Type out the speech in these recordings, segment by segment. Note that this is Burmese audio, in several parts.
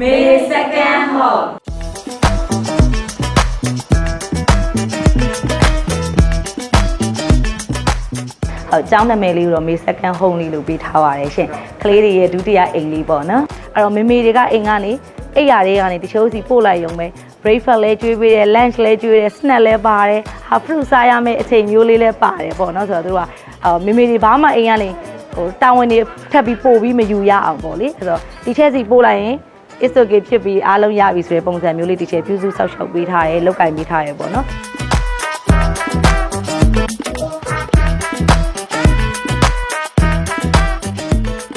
May second hall ဟုတ်ကျောင်းနာမည်လေးကိုတော့မေ second home လေးလို့ပေးထားပါတယ်ရှင်ကလေးတွေရဲ့ဒုတိယအိမ်လေးပေါ့နော်အဲ့တော့မေမေတွေကအိမ်ကနေအိယာတွေကနေတချို့စီပို့လိုက်ရုံပဲ breakfast လဲကျွေးပေးတယ် lunch လဲကျွေးတယ် snack လဲပါတယ် half fruit စားရမယ့်အချိန်မျိုးလေးလဲပါတယ်ပေါ့နော်ဆိုတော့သူတို့ကအော်မေမေတွေဘာမှအိမ်ကနေဟိုတာဝန်တွေထပ်ပြီးပို့ပြီးမယူရအောင်ပေါ့လေအဲ့တော့ဒီချက်စီပို့လိုက်ရင် is okay ဖြစ်ပြီးအားလုံးရပြီဆိုတဲ့ပုံစံမျိုးလေးတစ်ချက်ပြုစုဆောက်ရှောက်ပေးထားတယ်လောက်ကင်ပေးထားတယ်ပေါ့နော်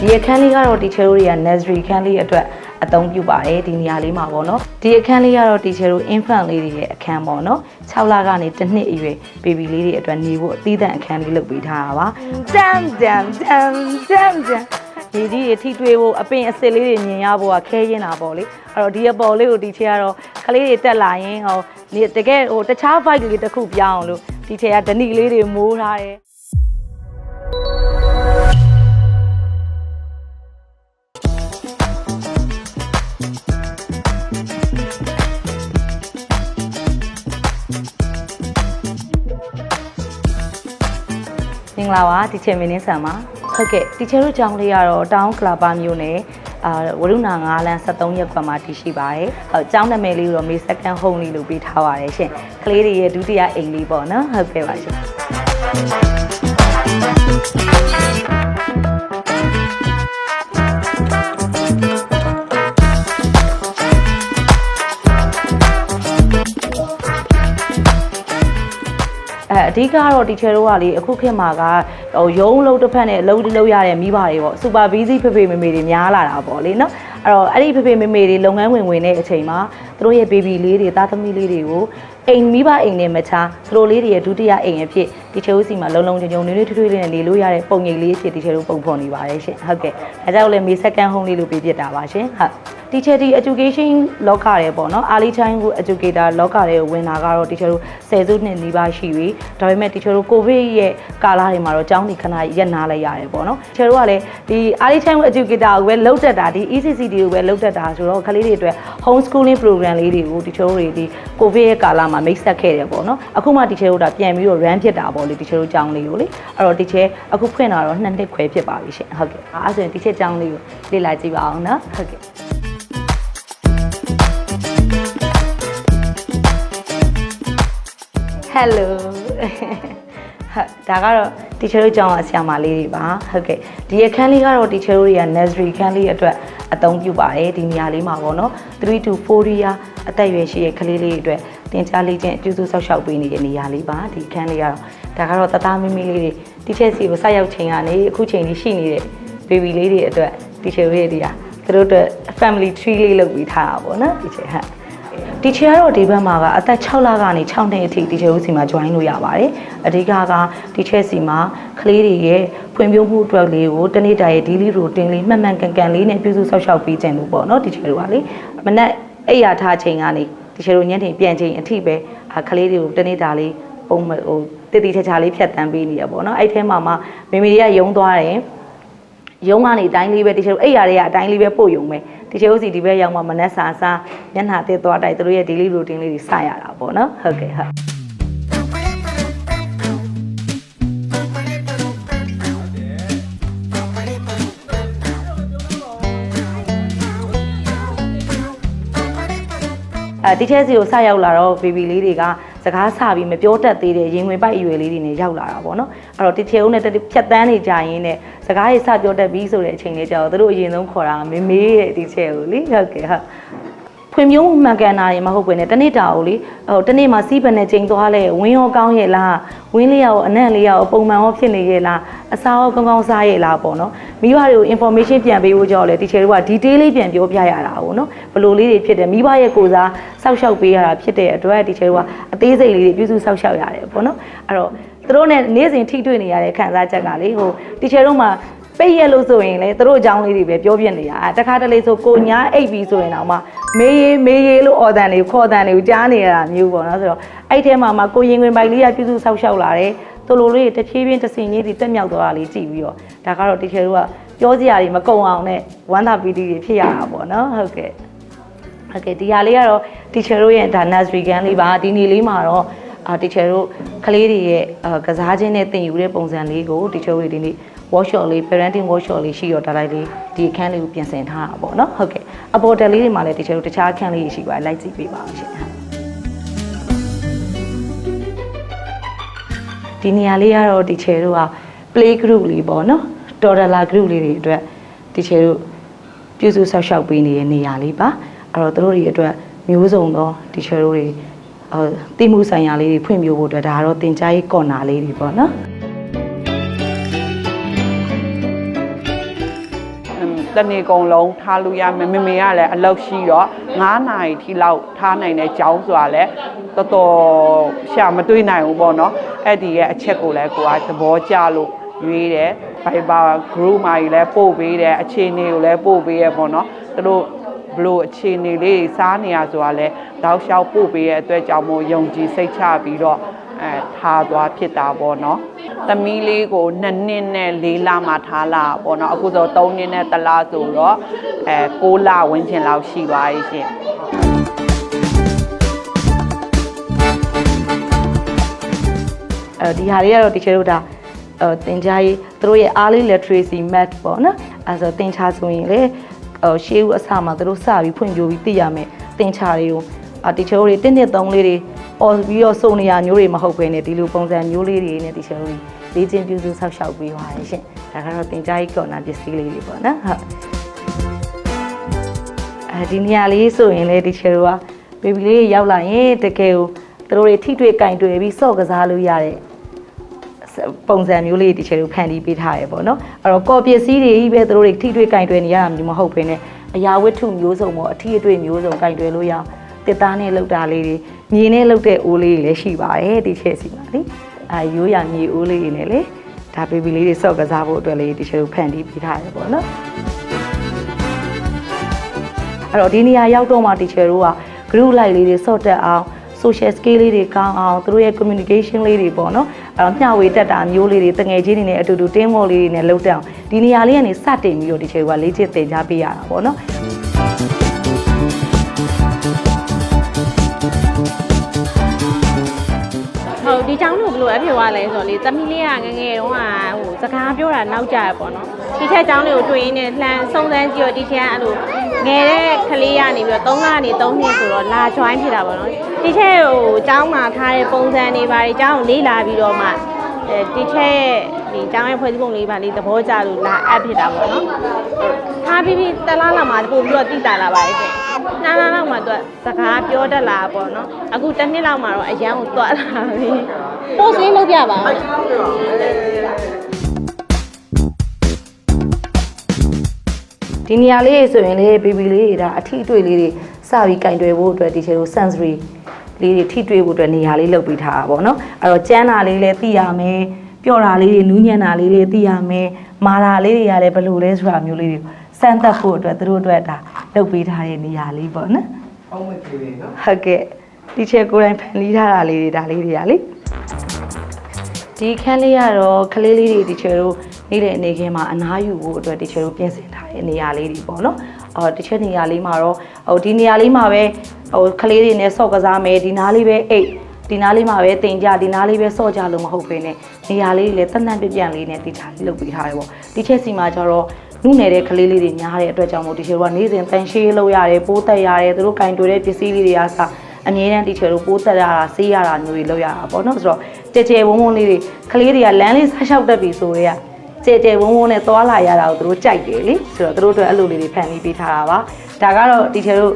ဒီအခန်းလေးကတော့ teacher တို့တွေက nursery အခန်းလေးအတွက်အသုံးပြုပါတယ်ဒီနေရာလေးမှာပေါ့နော်ဒီအခန်းလေးကတော့ teacher တို့ infant လေးတွေရဲ့အခန်းပေါ့နော်6လကနေတစ်နှစ်အရွယ် baby လေးတွေအတွက်နေဖို့အသီးသန့်အခန်းလေးလုပ်ပေးထားတာပါတမ်တမ်တမ်တမ် တမ်ဒီဒီတွေထိတွေ့ဖို့အပင်အစစ်လေးတွေမြင်ရဖို့ကခဲရင်တာပေါ့လေအဲ့တော့ဒီအပေါ်လေးကို teacher ကတော့ကလေးတွေတက်လာရင်ဟိုနေတကယ်ဟိုတခြား vibe လေးတစ်ခုပြောင်းအောင်လို့ teacher ကဓနိလေးတွေမိုးထားတယ်မင်္ဂလာပါတီချယ်မင်းနင်းဆန်ပါ ဟုတ်ကဲ့တီချယ်တို့ကျောင်းလေးကတော့တောင်းကလာပါမျိုးနဲ့အာဝရုဏ9လမ်း73ရပ်ကွက်မှာတည်ရှိပါတယ်ဟုတ်ကျောင်းနာမည်လေးကိုတော့မေ second home လေးလို့ပေးထားပါတယ်ရှင်ကလေးတွေရဲ့ဒုတိယအိမ်လေးပေါ့နော်ဟုတ်ကဲ့ပါရှင် ဓိကတော့တီချယ်တို့ကလေအခုခေတ်မှာကဟိုရုံးလုံးတစ်ဖက်နဲ့အလုပ်လုပ်ရတဲ့မိဘတွေပေါ့စူပါဘီဇီဖေဖေမေမေတွေများလာတာပေါ့လေနော်အဲ့တော့အဲ့ဒီဖေဖေမေမေတွေလုပ်ငန်းဝင်ဝင်တဲ့အချိန်မှာသူတို့ရဲ့ဘေဘီလေးတွေသားသမီးလေးတွေကိုအိမ်မိဘအိမ်နဲ့မချာသူတို့လေးတွေရဲ့ဒုတိယအိမ်အဖြစ်တီချယ်တို့စီမှာလုံလုံချုံချုံနွေးနွေးထွေးထွေးလေးနဲ့နေလို့ရတဲ့ပုံရိပ်လေးအဖြစ်တီချယ်တို့ပုံဖော်နေပါတယ်ရှင်ဟုတ်ကဲ့ဒါကြောင့်လည်းမေ second home လေးလို့ပေးပြတာပါရှင်ဟုတ် teacher ဒီ education လောကရဲပေါ့နော် early childhood educator လောကရဲကိုဝင်တာကတော့ teacher တို့10စုနှစ်နီးပါးရှိပြီဒါပေမဲ့ teacher တို့ covid ရဲ့ကာလတွေမှာတော့ကျောင်းဒီခဏရက်နာလိုက်ရတယ်ပေါ့နော် teacher တို့ကလည်းဒီ early childhood educator ကိုပဲလုပ်တတ်တာဒီ ECCD ကိုပဲလုပ်တတ်တာဆိုတော့ကလေးတွေအတွက် home schooling program လေးတွေကို teacher တို့တွေဒီ covid ရဲ့ကာလမှာမိတ်ဆက်ခဲ့တယ်ပေါ့နော်အခုမှ teacher တို့ဒါပြန်ပြီးတော့ run ဖြစ်တာပေါ့လေ teacher တို့ကျောင်းလေးကိုလေအဲ့တော့ teacher အခုဖွင့်တာတော့နှစ်နှစ်ခွဲဖြစ်ပါပြီရှင်ဟုတ်ကဲ့အဲ့ဒါဆိုရင် teacher ကျောင်းလေးကိုလေ့လာကြည့်ပါအောင်နော်ဟုတ်ကဲ့ Hello ဟာဒါကတော့ teacher တို့ကျောင်းကဆရာမလေးတွေပါဟုတ်ကဲ့ဒီအခန်းလေးကတော့ teacher တို့တွေက nursery အခန်းလေးအတွက်အသုံးပြုပါတယ်ဒီနေရာလေးမှာပေါ့နော်3 to 4 year အသက်အရွယ်ရှိတဲ့ကလေးလေးတွေအတွက်သင်ကြားလေ့ကျင့်အကျိုးဆောက်ရှောက်ပေးနေတဲ့နေရာလေးပါဒီအခန်းလေးကတော့ဒါကတော့တသားမီမီလေးတွေ teacher စီကိုဆက်ရောက်ချိန်ကနေအခုချိန်လေးရှိနေတဲ့ baby လေးတွေအတွက် teacher တွေတွေကသူတို့အတွက် family tree လေးလုပ်ပြီးထားတာပေါ့နော် teacher ဟုတ် တီချာကတော့ဒီဘက်မှာကအသက်6လကနေ6နှစ်အထိတီချာဦးစီမှာ join လို့ရပါတယ်။အဓိကကတီချာစီမှာကလေးတွေရဲ့ဖွံ့ဖြိုးမှုအတွက်လေးကိုတနေ့တာရဲ့ daily routine လေးမှန်မှန်ကန်ကန်လေးနဲ့ပြုစုဆောက်ရှောက်ပေးခြင်းလို့ပေါ့နော်တီချာတို့ကလေမနက်အိပ်ရာထားချိန်ကနေတီချာတို့ညနေပြန်ချိန်အထိပဲအာကလေးတွေကိုတနေ့တာလေးပုံမဟိုတည်တည်ချာချာလေးဖြတ်တန်းပေးနေရပေါ့နော်အဲ့ထဲမှာမှမေမေတွေကယုံသွားတယ်ရုံးကနေအတိုင်းလေးပဲတချို့အဲ့ရတွေကအတိုင်းလေးပဲပို့ယုံပဲ တချို့စီဒီဘက်ရောက်မှမနှက်စာစားမျက်နှာတက်သွားတိုက်သူတို့ရဲ့ daily routine လေးတွေစရတာပေါ့နော်ဟုတ်ကဲ့ဟုတ်အဲဒီထဲစီကိုစရောက်လာတော့ဘေဘီလေးတွေက စကားဆပြီးမပြောတတ်သေးတဲ့ရင်ဝင်ပိုက်အရွယ်လေးတွေနဲ့ရောက်လာတာပေါ့နော်အဲ့တော့တီချေဦးနဲ့ဖြတ်တန်းနေကြရင်နဲ့စကားရေးစပြောတတ်ပြီးဆိုတဲ့အချိန်လေးကျတော့သူတို့အရင်ဆုံးခေါ်တာမေမေရဲ့တီချေဦးလေဟုတ်ကဲ့ဟုတ် ဖွံ့ဖြိုးမှုမှန်ကန်တာတွေမဟုတ်ဘဲနဲ့တနေ့တာကိုလေဟိုတနေ့မှာစီးပန်နဲ့ချိန်သွားလဲဝင်းရောကောင်းရဲ့လားဝင်းလေးရောအနံ့လေးရောပုံမှန်ရောဖြစ်နေရဲ့လားအစားရောကောင်းကောင်းစားရဲ့လားပေါ့နော်မိဘတွေကို information ပြန်ပေးဖို့ကြောက်လဲတီချေတို့က detail လေးပြန်ပြောပြရတာပေါ့နော်ဘယ်လိုလေးတွေဖြစ်တယ်မိဘရဲ့ကိုယ်စားစောက်ရှောက်ပေးရတာဖြစ်တဲ့အတွက်တီချေတို့ကအသေးစိတ်လေးတွေပြုစုစောက်ရှောက်ရတယ်ပေါ့နော်အဲ့တော့သူတို့နဲ့နေ့စဉ်ထိတွေ့နေရတဲ့ခံစားချက်ကလေဟိုတီချေတို့မှာ ပိတ်ရက်လို့ဆိုရင်လေသူတို့အကြောင်းလေးတွေပဲပြောပြနေရတခါတလေဆိုကိုညာအိပ်ပြီးဆိုရင်တော့မှမေးရေးမေးရေးလို့အော်တန်တွေခေါ်တန်တွေကိုကြားနေရတာမျိုးပေါ့နော်ဆိုတော့အဲ့ထဲမှာမှကိုရင်ဝင်ပိုက်လေးရပြုစုဆောက်ရှောက်လာတယ်သူလိုလေးတစ်ဖြည်းဖြည်းတစ်စင်ကြီးတွေတက်မြောက်သွားတာလေးကြည့်ပြီးတော့ဒါကတော့တကယ်လို့ကပြောစရာတွေမကုံအောင်နဲ့ဝမ်းသာပီတိတွေဖြစ်ရတာပေါ့နော်ဟုတ်ကဲ့ဟုတ်ကဲ့ဒီဟာလေးကတော့ teacher တို့ရဲ့ဒါ nursery gun လေးပါဒီနေ့လေးမှာတော့အာ teacher တို့ကလေးတွေရဲ့အာကစားခြင်းနဲ့သင်ယူတဲ့ပုံစံလေးကို teacher တို့ဒီနေ့ workshop လေး parenting workshop လေးရှိတော့ဒါလိုက်လေးဒီအခန်းလေးကိုပြင်ဆင်ထားတာပေါ့နော်ဟုတ်ကဲ့အပေါ်တယ်လေးတွေမှာလည်း teacher တို့တခြားအခန်းလေးတွေရှိပါတယ်လိုက်ကြည့်ပေးပါအောင်ရှင်ဟုတ်ဒီနေရာလေးကတော့ teacher တို့က play group လေးပေါ့နော် toddler group လေးတွေအတွက် teacher တို့ပြုစုဆောက်ရှောက်ပေးနေတဲ့နေရာလေးပါအဲ့တော့တို့တွေအတွက်မျိုးစုံသော teacher တို့တွေအဲတိမှုဆိုင်ရာလေးတွေဖွင့်ပြဖို့အတွက်ဒါကတော့သင်ကြားရေးကော်နာလေးတွေပေါ့နော် တနေ့ကုံလုံးထားလို့ရမယ်မမေကလည်းအလောက်ရှိတော့9နာရီထိလောက်ထားနိုင်တဲ့ကြောင်းဆိုတာလည်းတော်တော်ရှာမတွေးနိုင်ဘူးပေါ့နော်အဲ့ဒီရဲ့အချက်ကိုလည်းကိုကသဘောကျလို့ရွေးတယ် Viber group မှာကြီးလည်းပို့ပေးတယ်အခြေအနေကိုလည်းပို့ပေးရပေါ့နော်သူတို့ဘလို့အခြေအနေလေးတွေစားနေရဆိုတာလဲတောက်လျှောက်ပို့ပေးရဲ့အတွက်ကြောင့်မို့ယုံကြည်စိတ်ချပြီးတော့ အဲထားသွားဖြစ်တာပေါ့နော်။သမီးလေးကို2နှစ်နဲ့4လမှထားလာပေါ့နော်။အခုဆို3နှစ်နဲ့1လဆိုတော့အဲ6လဝန်းကျင်လောက်ရှိပါရဲ့ရှင်။အဲဒီဟာလေးကတော့ teacher တို့ဒါအဲသင်ကြားရေးသူတို့ရဲ့ early literacy math ပေါ့နော်အဲဆိုသင်ချာဆိုရင်လေဟိုရှေးဦးအစမှာသူတို့စပြီးဖွင့်ပြပြီးသိရမယ်သင်ချာတွေကိုအာ teacher တို့တွေတင်းနှစ်သုံးလေးတွေ အော်ပြီးတော့စုံနေရမျိုးတွေမဟုတ်ဘဲနဲ့ဒီလိုပုံစံမျိုးလေးတွေနဲ့ teacher တို့တွေလေ့ကျင့်ပြုစုဆောက်ရှောက်ပေးပါတယ်ရှင်ဒါကတော့သင်ကြားရေးကော်နာပစ္စည်းလေးတွေပေါ့နော်ဟုတ်အဲဒီနေရာလေးဆိုရင်လေ teacher တို့က baby လေးရောက်လာရင်တကယ်ကိုသူတို့တွေထိတွေ့ကင်တွေ့ပြီးစော့ကစားလို့ရတဲ့ပုံစံမျိုးလေးတချို့တို့ဖန်တီးပေးထားရပေါ့နော်အဲ့တော့ကော်ပစ္စည်းတွေကြီးပဲသူတို့တွေထိတွေ့ကင်တွယ်နေရတာမျိုးမဟုတ်ဘဲနဲ့အရာဝတ္ထုမျိုးစုံပေါ့အထီးအတွေ့မျိုးစုံကင်တွယ်လို့ရအောင် တစ်သားနဲ့လောက်တာလေးတွေမြေနဲ့လောက်တဲ့အိုးလေးတွေလည်းရှိပါတယ်ဒီချက်စီပါလေအဲရိုးရမြေအိုးလေးတွေနဲ့လေဒါဘေဘီလေးတွေစော့ကစားဖို့အတွက်လေးတချို့တို့ဖန်တီးပေးထားရပေါ့နော်အဲ့တော့ဒီနေရာရောက်တော့မှတီချာတို့က group like လေးတွေစော့တက်အောင် social skill လေးတွေကောင်းအောင်သူတို့ရဲ့ communication လေးတွေပေါ့နော်အဲ့တော့မျှဝေတက်တာမျိုးလေးတွေတငယ်ချင်းတွေနဲ့အတူတူ team work လေးတွေနဲ့လုပ်တက်အောင်ဒီနေရာလေးကနေစတင်ပြီးတော့ဒီချိန်ကလေ့ကျင့်သင်ကြားပေးရတာပေါ့နော် လို့ဘယ်လိုအဖြစ်သွားလဲဆိုတော့လေသမီးလေးကငယ်ငယ်တုန်းကဟိုစကားပြောတာနောက်ကျရပေါ့နော်ဒီချက်ကျောင်းလေးကိုတွေ့ရင်းနဲ့လှမ်းစုံစမ်းကြည့်တော့ဒီချက်ကအဲ့လိုငယ်တဲ့ကလေးကနေပြီးတော့3လကနေ3နှစ်ဆိုတော့လာ join ဖြစ်တာပေါ့နော်ဒီချက်ဟိုကျောင်းမှာထားတဲ့ပုံစံတွေပါဒီကျောင်းကိုလေးလာပြီးတော့မှအဲဒီချက်ဒီကျောင်းရဲ့ဖွဲ့စည်းပုံလေးပါလေးသဘောကျလို့လာအပ်ဖြစ်တာပေါ့နော်ထားပြီးပြီးတလားလာမှာပို့ပြီးတော့တည်တာလာပါရဲ့ရှင် နားနားလောက်မှာသူကစကားပြောတတ်လာပေါ့နော်အခုတစ်နှစ်လောက်မှာတော့အရန်ကိုတွတ်လာပြီပို့စင်းလုပ်ပြပါဦးဒီနေရာလေးဆိုရင်လေ baby လေးတွေဒါအထီးအတွေ့လေးတွေစပြီးကင်တွယ်ဖို့အတွက်ဒီချိန်ကို sensory လေးတွေထိတွေ့ဖို့အတွက်နေရာလေးလုပ်ပေးထားတာပေါ့နော်အဲ့တော့ကျန်းတာလေးလည်းသိရမယ်ပျော့တာလေးတွေနူးညံ့တာလေးတွေသိရမယ်မာတာလေးတွေကလည်းဘယ်လိုလဲဆိုတာမျိုးလေးတွေစမ်းသပ်ဖို့အတွက်သူတို့အတွက်ဒါ လုပ်ပေးထားတဲ့နေရာလေးပေါ့နော်အောက်မဲ့ကလေးနော်ဟုတ်ကဲ့ဒီချက်ကိုယ်တိုင်ဖန်တီးထားတာလေးတွေဒါလေးတွေကလေဒီခန်းလေးကတော့ကလေးလေးတွေဒီချက်တို့နေတဲ့အနေခင်းမှာအနားယူဖို့အတွက်ဒီချက်တို့ပြင်ဆင်ထားတဲ့နေရာလေးတွေပေါ့နော်အော်ဒီချက်နေရာလေးမှာတော့ဟိုဒီနေရာလေးမှာပဲဟိုကလေးတွေနဲ့ဆော့ကစားမယ်ဒီနားလေးပဲအိတ်ဒီနားလေးမှာပဲတင်ကြဒီနားလေးပဲဆော့ကြလို့မဟုတ်ဘဲနဲ့နေရာလေးတွေလည်းတန်တန်ပြပြလေးနဲ့တိချာလေးလုပ်ပေးထားတယ်ပေါ့ဒီချက်စီမှာကျတော့ နုနယ်တဲ့ကလေးလေးတွေများတဲ့အတွက်ကြောင့်မို့ဒီချက်တို့ကနေ့စဉ်တန်ရှင်းလုပ်ရတယ်ပိုးတက်ရတယ်သူတို့ကင်တွေ့တဲ့ပစ္စည်းလေးတွေကစအမြဲတမ်းတီချာတို့ပိုးတက်ရတာဆေးရတာမျိုးတွေလုပ်ရတာပေါ့နော်ဆိုတော့ကြဲကြဲဝုန်းဝုန်းလေးတွေကလေးတွေကလမ်းလေးဆက်လျှောက်တက်ပြီဆိုတော့ကြဲကြဲဝုန်းဝုန်းနဲ့သွားလာရတာကိုသူတို့ကြိုက်တယ်လေဆိုတော့သူတို့အတွက်အဲ့လိုလေးတွေဖန်တီးပေးထားတာပါဒါကတော့တီချာတို့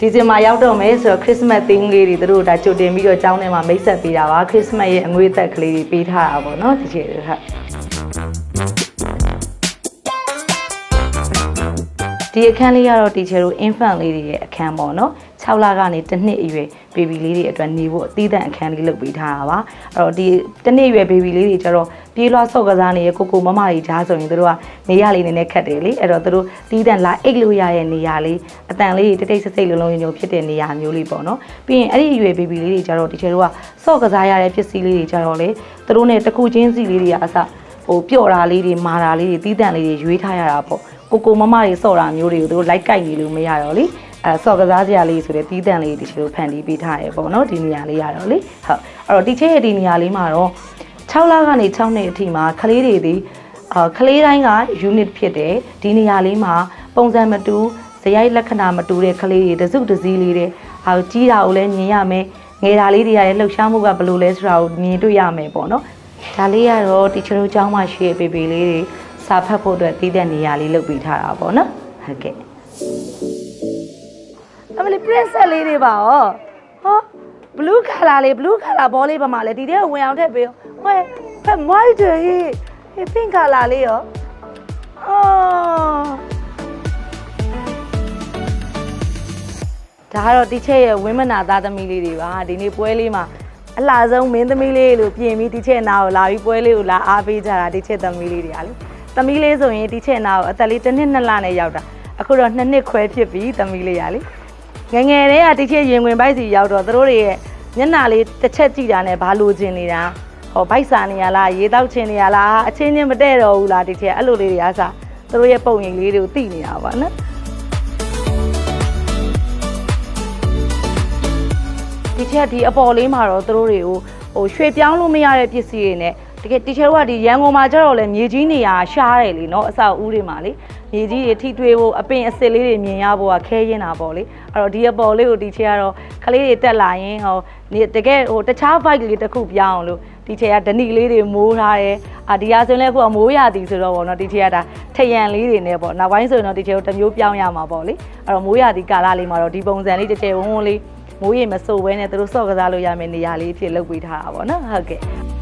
ဒီဇင်ဘာရောက်တော့မယ်ဆိုတော့ခရစ်စမတ်သင်းလေးတွေသူတို့ဒါကြိုတင်ပြီးတော့ကျောင်းထဲမှာမိတ်ဆက်ပေးတာပါခရစ်စမတ်ရဲ့အငွေသက်ကလေးတွေပေးထားတာပေါ့နော်တီချာတို့ဟုတ် ဒီအခန်းလေးကတော့တီချာတို့ infant လေးတွေရဲ့အခန်းပေါ့နော်6လကနေတစ်နှစ်အရွယ် baby လေးတွေအတွက်နေဖို့အသီးသန့်အခန်းလေးလုပ်ပေးထားတာပါအဲ့တော့ဒီတစ်နှစ်အရွယ် baby လေးတွေကျတော့ပြေးလွှားဆော့ကစားနေတဲ့ကိုကိုမမတွေကြားဆိုရင်တို့ကနေရလေးနည်းနည်းခက်တယ်လေအဲ့တော့တို့သီးသန့်လာအိတ်လို့ရတဲ့နေရာလေးအတန်လေးတိတ်တိတ်ဆိတ်ဆိတ်လုံးလုံးညုံညုံဖြစ်တဲ့နေရာမျိုးလေးပေါ့နော်ပြီးရင်အဲ့ဒီအရွယ် baby လေးတွေကျတော့ဒီချေတို့ကဆော့ကစားရတဲ့ပစ္စည်းလေးတွေကျတော့လေတို့နဲ့တစ်ခုချင်းစီလေးတွေကအစဟိုပျော့တာလေးတွေမာတာလေးတွေတီးတန့်လေးတွေရွေးထားရတာပေါ့ ကိုကိုမမတွေစော့တာမျိုးတွေကိုတို့လိုက်ကိုက်နေလို့မရတော့လေအဲစော်ကစားစရာလေးဆိုတဲ့တီးတန့်လေးတချို့ဖန်တီးပေးထားရပေါ့နော်ဒီနေရာလေးရတော့လေဟုတ်အဲ့တော့တီချဲရဲ့ဒီနေရာလေးမှာတော့6လကနေ6နှစ်အထိမှာကလေးတွေဒီအာကလေးတိုင်းက unit ဖြစ်တယ်ဒီနေရာလေးမှာပုံစံမတူဇယိုက်လက္ခဏာမတူတဲ့ကလေးတွေတစုတစည်းလေးတွေအာကြီးတာကိုလည်းမြင်ရမယ်ငယ်တာလေးတွေရရဲ့လှုပ်ရှားမှုကဘယ်လိုလဲဆိုတာကိုမြင်တွေ့ရမယ်ပေါ့နော်ဒါလေးကတော့တီချာတို့ကျောင်းမှာရှိတဲ့ပေပေလေးတွေ စာဖတ်ဖို့အတွက်တည်တဲ့နေရာလေးလုပ်ပေးထားတာပေါ့နော်ဟုတ်ကဲ့အမလီ princess လေးတွေပါဩဟော blue color လေး blue color ဘောလေးပါမလဲဒီထဲကိုဝင်အောင်ထည့်ပေးဟဲ့ဖက်မိုက်တယ်ဟေးဟေး pink color လေးရောအော်ဒါကတော့တီချက်ရဲ့ဝင်းမနာသားသမီးလေးတွေပါဒီနေ့ပွဲလေးမှာအလှဆုံးမင်းသမီးလေးလို့ပြင်ပြီးတီချက်နာကိုလာပြီးပွဲလေးကိုလာအားပေးကြတာတီချက်သမီးလေးတွေကလေ သမီးလေးဆိုရင်တီချက်နာကိုအသက်လေးတစ်နှစ်နှစ်လနဲ့ရောက်တာအခုတော့နှစ်နှစ်ခွဲဖြစ်ပြီသမီးလေးရလေငယ်ငယ်တည်းကတချိရင်ဝင်ဘိုက်စီရောက်တော့သူတို့တွေရဲ့မျက်နှာလေးတစ်ချက်ကြည့်တာနဲ့ဘာလိုချင်နေတာဟောဘိုက်စာနေရလားရေတောက်ချင်နေရလားအချင်းချင်းမတည့်တော့ဘူးလားတချိအဲ့လိုလေးတွေအားစားသူတို့ရဲ့ပုံရိပ်လေးတွေကိုသိနေတာပါနော်ဒီချက်ဒီအပေါ်လေးမှာတော့သူတို့တွေကိုဟိုရွှေပြောင်းလို့မရတဲ့ပစ္စည်းတွေနဲ့ တကယ်တီချာတို့ကဒီရန်ကုန်မှာကျတော့လေမြေကြီးနေရာရှားတယ်လေနော်အဆောက်အဦတွေမှာလေမြေကြီးတွေထိတွေ့ဖို့အပင်အစစ်လေးတွေမြင်ရဖို့ကခဲရင်တာပေါ့လေအဲ့တော့ဒီအပေါ်လေးကိုတီချာကတော့ကလေးတွေတက်လာရင်ဟိုတကယ်ဟိုတခြား bike လေးတစ်ခုပြောင်းလို့တီချာကဒဏီလေးတွေမိုးထားတယ်အာဒီရဆိုရင်လည်းအခုအမိုးရသည်ဆိုတော့ပေါ့နော်တီချာကဒါထရန်လေးတွေနဲ့ပေါ့နောက်ပိုင်းဆိုရင်တော့တီချာတို့တစ်မျိုးပြောင်းရမှာပေါ့လေအဲ့တော့မိုးရသည်ကာလလေးမှာတော့ဒီပုံစံလေးတစ်ချေဝုန်းဝုန်းလေးမိုးရေမဆိုးဘဲနဲ့သူတို့ဆော့ကစားလို့ရမယ့်နေရာလေးဖြစ်လုပ်ပေးထားတာပေါ့နော်ဟုတ်ကဲ့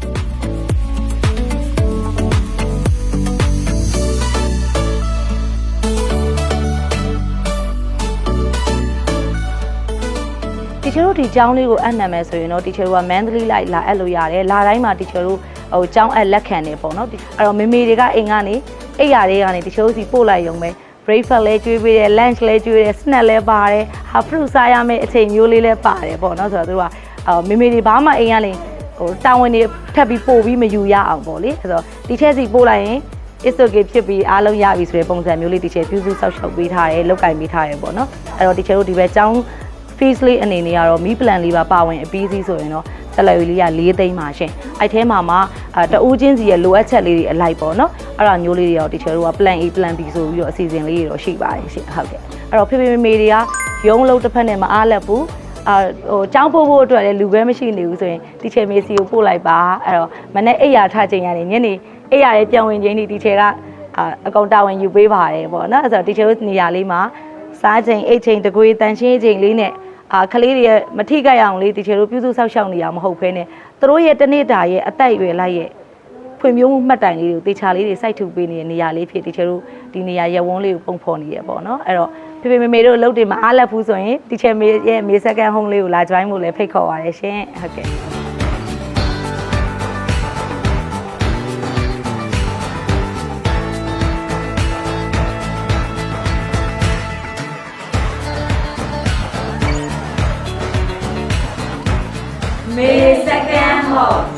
တီချာတို့ဒီကျောင်းလေးကိုအပ်နံမယ်ဆိုရင်တော့တီချာတို့က monthly လိုက်လာအပ်လို့ရတယ်လာတိုင်းမှာတီချာတို့ဟိုကျောင်းအပ်လက်ခံနေပေါ့နော်အဲ့တော့မေမေတွေကအိမ်ကနေအိပ်ရာတွေကနေတီချာတို့စီပို့လိုက်ရုံပဲ breakfast လဲကျွေးပေးတယ် lunch လဲကျွေးတယ် snack လဲပါတယ် half fruit စားရမယ့်အချိန်မျိုးလေးလဲပါတယ်ပေါ့နော်ဆိုတော့သူကအော်မေမေတွေဘာမှအိမ်ကနေဟိုတာဝန်တွေထပ်ပြီးပို့ပြီးမယူရအောင်ပေါ့လေဆိုတော့တီချက်စီပို့လိုက်ရင် it's okay ဖြစ်ပြီးအားလုံးရပြီဆိုတဲ့ပုံစံမျိုးလေးတီချက်ပြုစုဆောက်ရှောက်ပေးထားတယ်လောက်ကင်ပေးထားတယ်ပေါ့နော်အဲ့တော့တီချက်တို့ဒီဘက်ကျောင်း fees လေးအနေနဲ့ကတော့မီး plan လေးပါပါဝင်အပြီးစီးဆိုရင်တော့ salary လေးက၄သိန်းပါရှင်အဲ့ထဲမှာမှအတအူးချင်းစီရဲ့လိုအပ်ချက်လေးတွေအလိုက်ပေါ့နော်အဲ့ဒါမျိုးလေးတွေတော့ teacher တို့က plan A plan B ဆိုပြီးတော့အစီအစဉ်လေးတွေတော့ရှိပါတယ်ရှင်ဟုတ်ကဲ့အဲ့တော့ဖေဖေမေမေတွေကရုံးလုံးတစ်ဖက်နဲ့မအားလက်ဘူးအာဟိုចောင်းပို့ဖို့အတွက်လည်းလူပဲမရှိနေဘူးဆိုရင်တီချယ်မေစီကိုပို့လိုက်ပါအဲ့တော့မနေ့အိယာထချိန်ရနေညနေအိယာရဲ့ပြန်ဝင်ချိန်ဒီတီချယ်ကအာအကောင်တာဝန်ယူပေးပါတယ်ပေါ့နော်အဲ့ဆိုတီချယ်တို့နေရာလေးမှာစားချိန်အိတ်ချိန်တကွေးတန်ရှင်းချိန်လေးနဲ့ အာကလေးတွေရဲ့မထိခိုက်အောင်လေးတီချယ်တို့ပြုစုဆောက်ရှောက်နေရမဟုတ်ဘဲနဲ့သူတို့ရဲ့တနေ့တာရဲ့အသက်အရွယ်လိုက်ရဲ့ဖွံ့ဖြိုးမှုမှတ်တိုင်လေးတွေကိုတေချာလေးတွေစိုက်ထုတ်ပေးနေတဲ့နေရာလေးဖြစ်တီချယ်တို့ဒီနေရာရက်ဝန်းလေးကိုပုံဖော်နေရပေါ့နော်အဲ့တော့ဖေဖေမေမေတို့အလုပ်တွေမအားလက်ဘူးဆိုရင်တီချယ်မေရဲ့မေစကန်ဟုံးလေးကိုလာ join ဖို့လည်းဖိတ်ခေါ်ပါရရှင်ဟုတ်ကဲ့ May second hall